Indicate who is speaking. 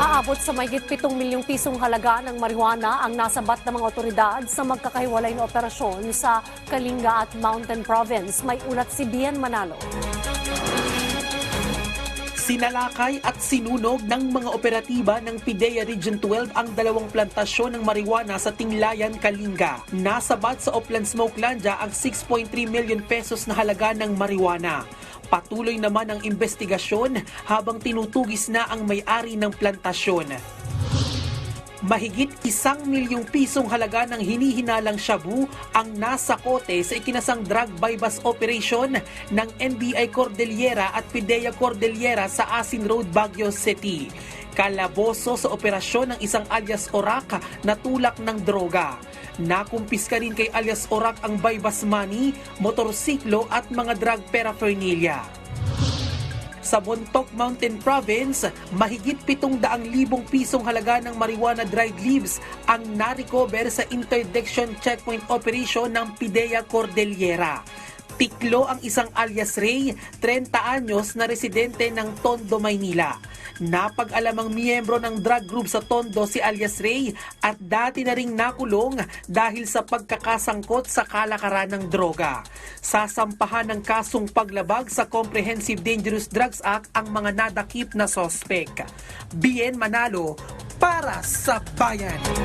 Speaker 1: Aabot sa mahigit 7 milyong pisong halaga ng marijuana ang nasabat ng mga otoridad sa magkakahiwalay na operasyon sa Kalinga at Mountain Province. May ulat si Bian Manalo.
Speaker 2: Sinalakay at sinunog ng mga operatiba ng PIDEA Region 12 ang dalawang plantasyon ng marijuana sa Tinglayan, Kalinga. Nasabat sa Oplan Smokelandia ang 6.3 million pesos na halaga ng marijuana. Patuloy naman ang investigasyon habang tinutugis na ang may-ari ng plantasyon. Mahigit isang milyong pisong halaga ng hinihinalang shabu ang nasa kote sa ikinasang drug bypass operation ng NBI Cordillera at PIDEA Cordillera sa Asin Road, Baguio City. Kalaboso sa operasyon ng isang alias Orak na tulak ng droga. Nakumpiska rin kay alias Orak ang bypass money, motorsiklo at mga drug paraphernalia. Sa Bontoc Mountain Province, mahigit 700,000 pisong halaga ng marijuana dried leaves ang narecover sa interdiction checkpoint operation ng PIDEA Cordillera. Tiklo ang isang alias Ray, 30 anyos na residente ng Tondo, Maynila. Napag-alamang miyembro ng drug group sa Tondo si alias Ray at dati na ring nakulong dahil sa pagkakasangkot sa kalakaran ng droga. Sasampahan ng kasong paglabag sa Comprehensive Dangerous Drugs Act ang mga nadakip na sospek. Bien Manalo para sa bayan.